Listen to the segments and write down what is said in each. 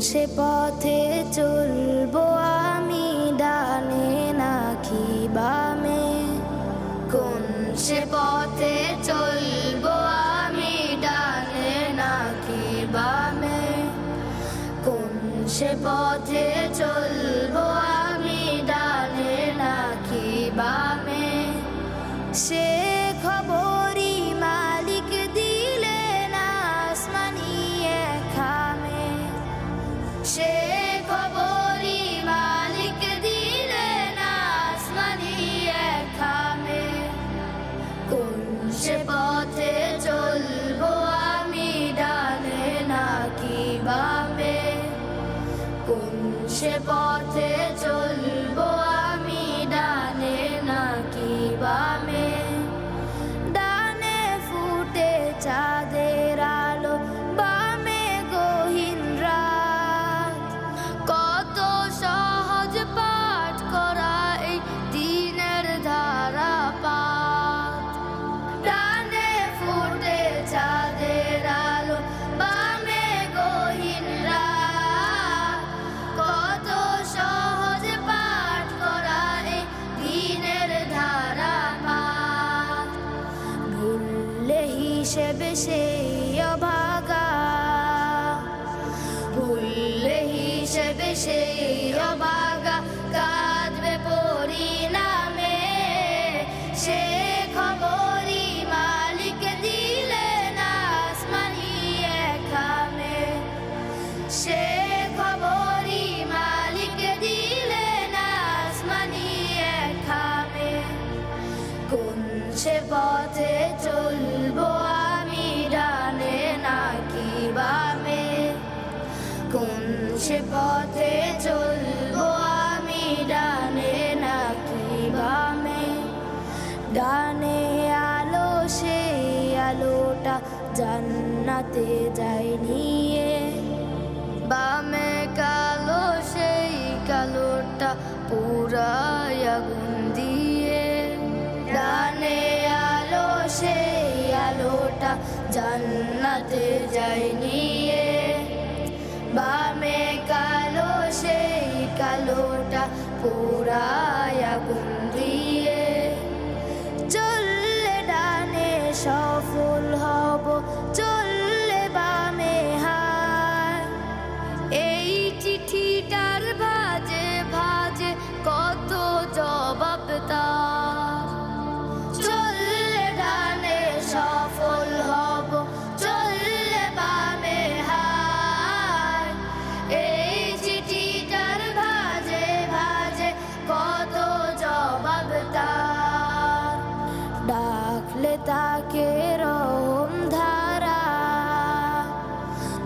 সে পথে চলবো আমি ডানে নাকি বামে? কোন সে পথে চলবো আমি ডানে নাকি বামে? কোন সে পথে চলবো আমি ডানে নাকি বামে? সে সে পথে বেশে সেই অভাগা ভুললে হিসেবে সেই অভাগা জান্নাতে যায় নিয়ে। বামে কালো, সেই কালোটা পুরাই আগুন দিয়ে। ডানে আলো, সেই আলোটা জান্নাতে যায় নিয়ে। বামে কালো, সেই কালোটা পুরাই আগুন ডাকলে তাকে রহম ধারা।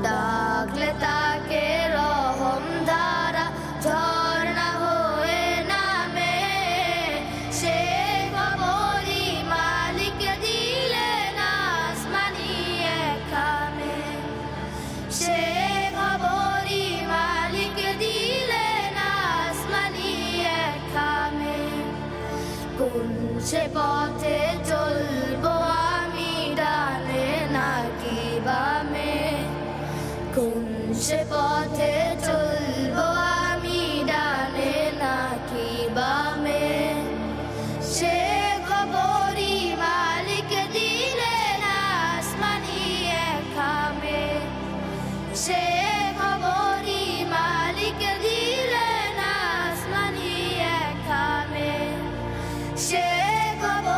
ডাকলে তাকে রহম ধারা। ঝর্ণা হয়ে নামে, সে খবরই মালিক দিলেন আসমানি খামে সে খবরই মালিক দিলেন আসমানি খামে কোন সে পথে সে পথে চলবো আমি ডানে নাকি বামে? সে খবরই মালিক দিলেন আসমানি একামে সে খবরই মালিক দিলেন আসমানি একামে সে খবর